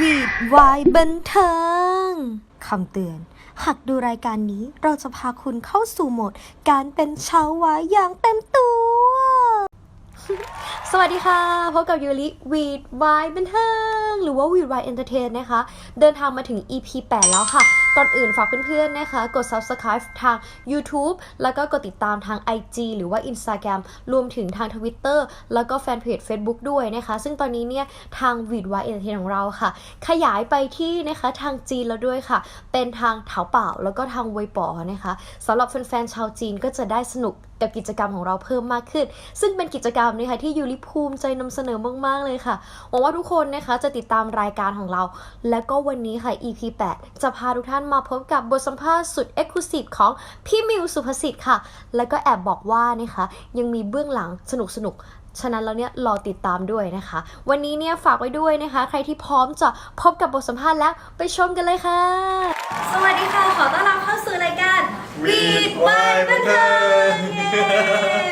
วีดวายบันเทิงคำเตือน หากดูรายการนี้เราจะพาคุณเข้าสู่โหมด การเป็นชาววายอย่างเต็มตัว สวัสดีค่ะ พบกับยูริวีดวายบันเทิง หรือว่าวีดวายเอนเตอร์เทนนะคะ เดินทางมาถึง EP 8 แล้วค่ะ ก่อนอื่นฝากเพื่อนๆนะคะ กด Subscribe ทาง YouTube แล้วก็กดติดตามทาง IG หรือว่า Instagram รวมถึงทาง Twitter แล้วก็แฟนเพจ Facebook ด้วยนะคะ ซึ่งตอนนี้เนี่ย ทางวีดวายเอนเตอร์เทนของเราค่ะ ขยายไปที่นะคะทางจีนแล้วด้วยค่ะ เป็นทางเถาเป่าแล้วก็ทางเวยป๋อนะคะสำหรับแฟนๆชาวจีนก็จะได้สนุกกับกิจกรรมของเราเพิ่มมากขึ้น ซึ่งเป็นกิจกรรมนะคะที่ยูริภูมิใจนำเสนอมาก ๆ เลยค่ะหวังว่าทุกคนนะคะจะติดตามรายการของเรา และก็วันนี้ค่ะ EP 8 จะพาทุกท่านมาพบกับบทสัมภาษณ์สุด Exclusive ของพี่มิวสุภสิทธิ์ค่ะ แล้วก็แอบบอกว่านะคะยังมีเบื้องหลังสนุกๆฉะนั้นแล้วเนี่ยรอติดตามด้วยนะคะ วันนี้เนี่ยฝากไว้ด้วยนะคะ ใครที่พร้อมจะพบกับบทสัมภาษณ์แล้วไปชมกันเลยค่ะ สวัสดีค่ะ ขอต้อนรับเข้าสู่รายการ Read Why บันเทิงเย้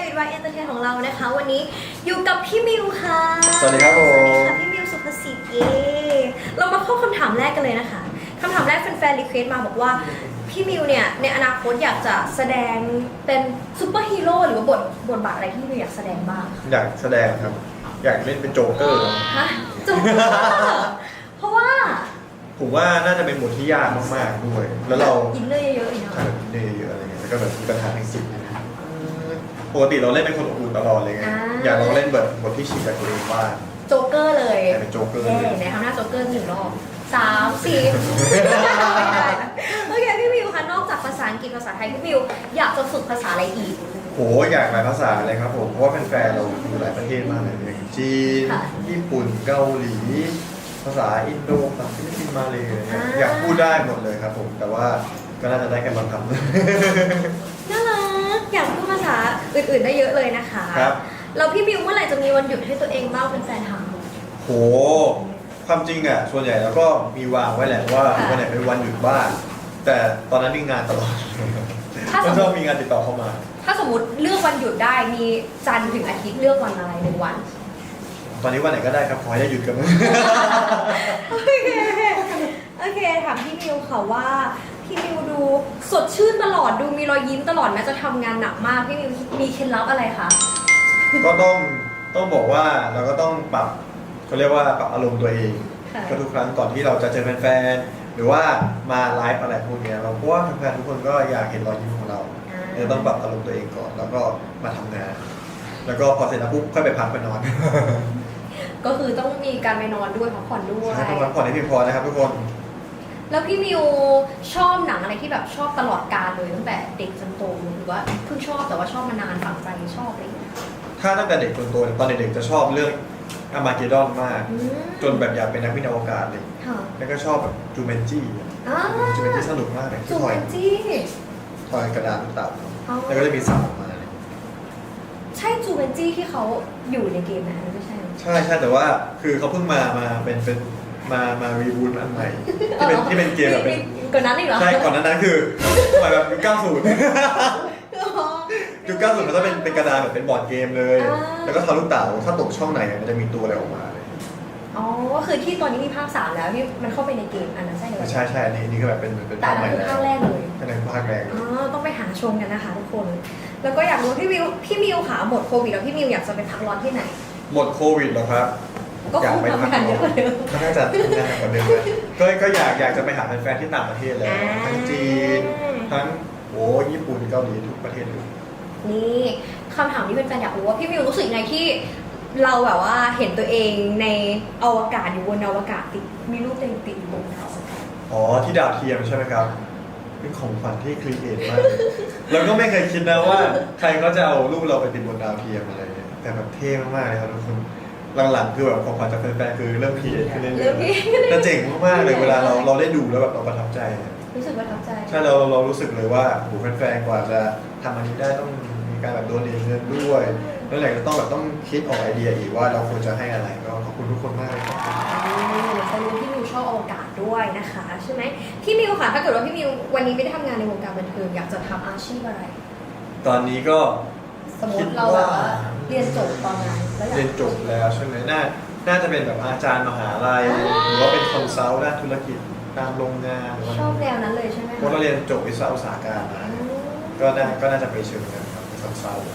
วีดวายเอนเตอร์เทนของเรานะคะ วันนี้อยู่กับพี่มิวค่ะสวัสดีครับผม สวัสดีค่ะพี่มิวสุภสิทธิ์เย้เรามาเข้าคำถามแรกกันเลยนะคะคำถามแรกแฟนๆรีเควสต์มาบอกว่าพี่มิวเนี่ยในอนาคตอยากจะแสดงเป็นซูเปอร์ฮีโร่หรือว่าบทบทบาทอะไรที่พี่มิวอยากแสดงบ้างอยากแสดงครับ อยากเล่นเป็นโจ๊กเกอร์ ฮะจุ๊บเพราะว่า ผมว่าน่าจะเป็นบทที่ยากมากๆด้วย แล้วเราอินเนอร์เยอะๆอีกเนาะใช่เนยเยอะอะไรเงี้ยแล้วก็แบบมีปัญหาทางจิตปกติเราเล่นเป็นคนอบอุ่นตลอดเลยไงอ่า อยากลองเล่นแบบบทที่ฉีกจากตัวเองบ้างโจ๊กเกอร์เลยแต่เป็นโจ๊กเกอร์เย่เลยไหนทำหน้าโจ๊กเกอร์หนึ่งรอบสามสี่ ไม่ได้โอเคพี่มิวคะนอกจากภาษาอังกฤษภาษาไทยพี่มิวอยากจะฝึกภาษาอะไรอีก โหอยากหลายภาษาเลยครับผม เพราะว่าแฟนๆเราอยู่หลายประเทศมากเลยอย่างจีน ค่ะ ญี่ปุ่น เกาหลี ภาษาอินโดภาษาฟิลิปปินส์มาเลยอะไรเงี้ยอ่าอยากพูดได้หมดเลยครับผมแต่ว่าก็น่าจะได้แค่บางคำ น่ารักอยากพูดภาษาอื่นๆได้เยอะเลยนะคะครับ แล้วพี่มิวเมื่อไหร่จะมีวันหยุดให้ตัวเองบ้างเป็นแฟนถามโห ความจริงอะ ส่วนใหญ่เราก็มีวางไว้แหละว่าค่ะวันไหนเป็นวันหยุดบ้าง แต่ตอนนั้นมีงานตลอดถ้าสก็มชมอบติมีงานติดต่อเข้ามา ถ้าสมมติเลือกวันหยุดได้มีจันทร์ถึงอาทิตย์เลือกวันอะไรหนึ่งวัน ตอนนี้วันไหนก็ได้ครับขอให้ได้หยุดกันโอเค โอเค ถามพี่มิวค่ะว่า พี่มิวดูสดชื่นตลอดดูมีรอยยิ้มตลอดแม้จะทำงานหนักมาก พี่มิวมีเคล็ดลับอะไรคะ ก็ต้องต้องบอกว่าเราก็ต้องปรับเขาเรียกว่าปรับอารมณ์ตัวเองค่ะ ก็ทุกครั้งก่อนที่เราจะเจอแฟนๆหรือว่ามาไลฟ์อะไรพวกเนี้ยเราเพราะว่าแฟนๆทุกคนก็อยากเห็นรอยยิ้มของเราเราต้องปรับอารมณ์ตัวเองก่อน แล้วก็มาทำงาน แล้วก็พอเสร็จแล้วปุ๊บค่อยไปพักไปนอน ก็คือต้องมีการไปนอนด้วยพักผ่อนด้วย ใช่ต้องพักผ่อนให้เพียงพอนะครับทุกคน แล้วพี่มิวชอบหนังอะไรที่แบบชอบตลอดกาลเลยตั้งแต่เด็กจนโตหรือว่าเพิ่งชอบแต่ว่าชอบมานานฝังใจชอบอะไรอย่างเงี้ยถ้าตั้งแต่เด็กจนโตเนี่ยตอนเด็กๆจะชอบเรื่องอามาเกดอนมาก อืมจนแบบอยากเป็นนักวิทยาอวกาศเลย ค่ะแล้วก็ชอบแบบจูเมนจี้อ่าจูเมนจี้สนุกมากเลยจูที่ถเมอยนจี้ถอยกระดานลูกเต่าอ๋อแล้วก็จะมีสับออกมาเลย ใช่จูเมนจี้ที่เขาอยู่ในเกมนะไม่ใช่ไหมใช่ใช่แต่ว่าคือเขาเพิ่งมามาเป็นเป็นมามารีบูทอันใหม่ที่เป็นที่เป็นเกมแบบเป็นมีก่อนนั้นอีกเหรอใช่ก่อนหนั้นนั้นคือสมัยแบบยุค90 ยุค90มันจะเป็นเป็นกระดานแบบเป็นบอร์ดเกมเลยอ่าแล้วก็ทาลูกเต่าถ้าตกช่องไหนมันจะมีตัวอะไรออกมาเลย อ๋อ ก็คือที่ตอนนี้มีภาคสามแล้วที่มันเข้าไปในเกมอันนั้นใช่ไหมใช่ใช่อันนี้นี่ก็แบบเป็นเป็นแต่ภาอัคนใหนั้ม่นคือแล้วภาคแรกเลย อันนั้นภาคแรก อ๋อ ต้องไปหาชมกันนะคะทุกคน แล้วก็อยากรู้พี่มิว พี่มิวค่ะหมดโควิดแล้วพี่มิวอยากจะไปพักร้อนที่ไหน หมดโควิดแล้วครับ ก็คงทำงานเยอะกว่าเดิม ก็น่าจะทำงานหนักกว่าเดิมเลยก็ก็อยากอยากจะไปหาแฟนๆที่ต่างประเทศแล้วอ่า ทั้งจีน ทั้งโอ้ญี่ปุ่นเกาหลีทุกประเทศเลยนี่คำถามที่เป็นแฟนอยากรู้ว่าพี่มิวรู้สึกไงที่ เราแบบว่าเห็นตัวเองในอวกาศอยู่บนอวกาศติดมีรูปตัวเองติดอยู่บนดาวอ๋อที่ดาวเทียมใช่ไหมครับเป็นของขวัญที่ครีเอทมากเลยเราก็ไม่เคยคิดนะว่า ใครก็จะเอารูปเราไปติดบนดาวเทียมอะไรอย่างเงี้ยแต่แบบเท่มากๆเลยครับทุกคนหลังๆคือแบบของขวัญจากแฟนๆคือเริ่มครีเอทขึ้นเรื่เริ่อมยพี่ๆแต่เจ๋งมากๆเลยเวลาเราเราได้ดูแล้วแบบเราประทับใจ รู้สึกประทับใจ ใช่เราเรารู้สึกเลยว่าโหแฟนๆกว่าจะทำอันนี้ได้ต้องมี การแบบโดนเงินด้วยแล้วไหนก็ต้องแบบต้องคิดออกไอเดียอีกว่าเราควรจะให้อะไรก็ขอบคุณทุกคนมากเลยครับเขารู้พี่มิวชอบอวกาศด้วยนะคะ ใช่ไหมพี่มิวค่ะ ถ้าเกิดว่าพี่มิววันนี้ไม่ได้ทำงานในวงการบันเทิงอยากจะทำอาชีพอะไร ตอนนี้ก็สมมติเราแบบว่าเรียนจบตอนนั้นแล้วอยากเรียนจบแล้วใช่ไหมน่าน่าจะเป็นแบบอาจารย์มหาลัยหรือว่าเป็นคอนซัลท์ด้านธุรกิจตามโรงงานหรือว่าชอบแนวนั้นเลยใช่ไหมเพราะเราเรียนจบวิศวะอุตสาหการมาอืม ก็น่าก็น่าจะไปเชิงนั้นครับ เป็นคอนซัลท์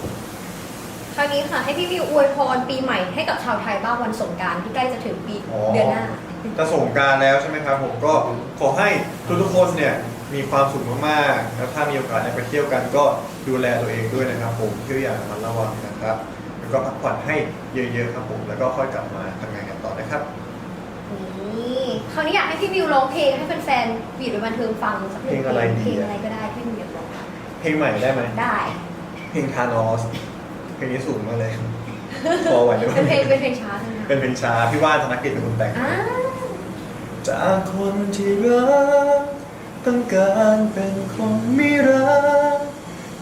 คราวนี้ค่ะให้พี่วิวอวยพรปีใหม่ให้กับชาวไทยบ้างวันสงกรารที่ใกล้จะถึงปีเดือนหน้าจะส่งกรารแล้วใช่ไหมครับผมก็ขอให้ทุกๆคนเนี่ยมีความสุขมากๆแล้วถ้ามีโอกาสได้ไปเที่ยวกันก็ดูแลตัวเองด้วยนะครับ ผมเที่ยวอย่างระมัดระวังนะครับ แล้วก็พักผ่อนให้เยอะๆครับผมแล้วก็ค่อยกลับมาทำงานกันต่อนะครับ นี่คราวนี้อยากให้พี่วิวร้องเพลงให้แฟนๆบีดบันเทิงฟังสักหนึ่งเพลงอะไรดีเพลงอะอะไรก็ได้ที่พี่วิวอยากร้องเพลงใหม่ได้ไหมได้ เพลงทานอสเพลงนี้สูงมากเลยพอไหวด้วยเป็นเพลงเป็นเพลงช้าใช่ไหมเป็นเพลงช้าพี่ว่านธนกิจเป็นคนแต่ง อ่าจากคนที่รักต้องการเป็นคนไม่รัก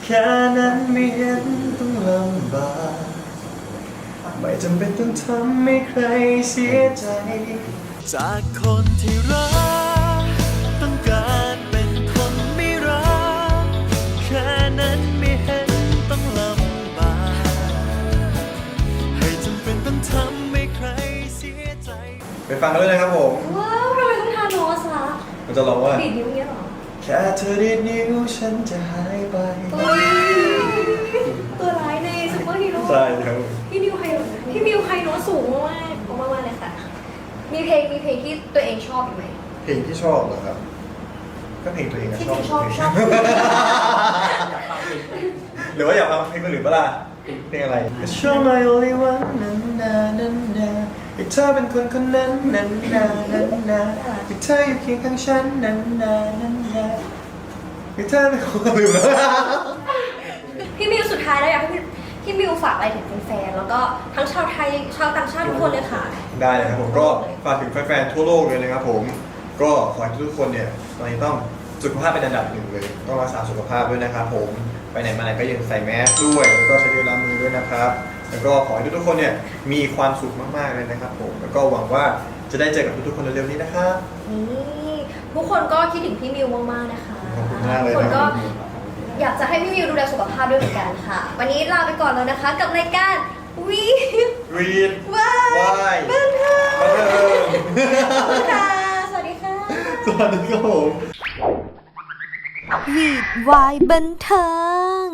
แค่นั้นไม่เห็นต้องลำบากไม่จำเป็นต้องทำให้ใครเสียใจ จากคนที่รัก ไปฟังกันด้วยนะครับผม ว้าวทำไมต้องทานโนสล่ะมันจะร้องว่า ดีดนิ้วเงี้ยเหรอแค่เธอดีดนิ้วฉันจะหายไปอุ้ยตัวร้ายในซุปเปอร์ฮีโร่ใช่ครับ พี่มิวไฮพี่มิวไฮโน้ตสูงมากๆมากมากๆเลยค่ะ มีเพลงมีเพลงที่ตัวเองชอบอีกไหมเพลงที่ชอบเหรอครับ ก็เพลงตัวเองอะที่ชอบชอบชอบ หรือว่าอยากฟังเพลงคนอื่นปะล่ะ เพลงอะไร Show my only one นั้นนานั้นนาให้เธอเป็นคนคนนั้นนั้นนานั้นนาให้เธออยู่เคียงข้างฉันนั้นนานั้นนาให้เธอเป็นคนลืมแล้วพี่มิวสุดท้ายแล้วอยากให้พี่พี่มิวฝากอะไรถึงแฟนๆแล้วก็ทั้งชาวไทยชาวต่างชาติทุกคนเลยค่ะ ได้เลยครับผมก็ฝากถึงแฟนๆทั่วโลกเลยนะครับผม ก็ขอให้ทุกๆคนเนี่ยตอนนี้ต้องสุขภาพเป็นอันดับหนึ่งเลยต้องรักษาสุขภาพด้วยนะครับผม ไปไหนมาไหนก็ยังใส่แมสด้วย แล้วก็ใช้เจลล้างมือด้วยนะครับ แล้วก็ขอให้ทุกๆคนเนี่ยมีความสุขมากๆเลยนะครับผมแล้วก็หวังว่าจะได้เจอกับทุกๆคนเร็วๆนี้นะครับ นี่ทุกคนก็คิดถึงพี่มิวมากๆนะคะขอบคุณมากเลยทุกคนนะคก็รับอยากจะให้พี่มิวดูแลสุขภาพด้วยเหมือนกันค่ะ วันนี้ลาไปก่อนแล้วนะคะ กับรายการวีรีดวาว่ายบันเทิงบันเทิงขอบคุณค่ะ สวัสดีค่ะ สวัสดีครับผม วีดวายบันเทิง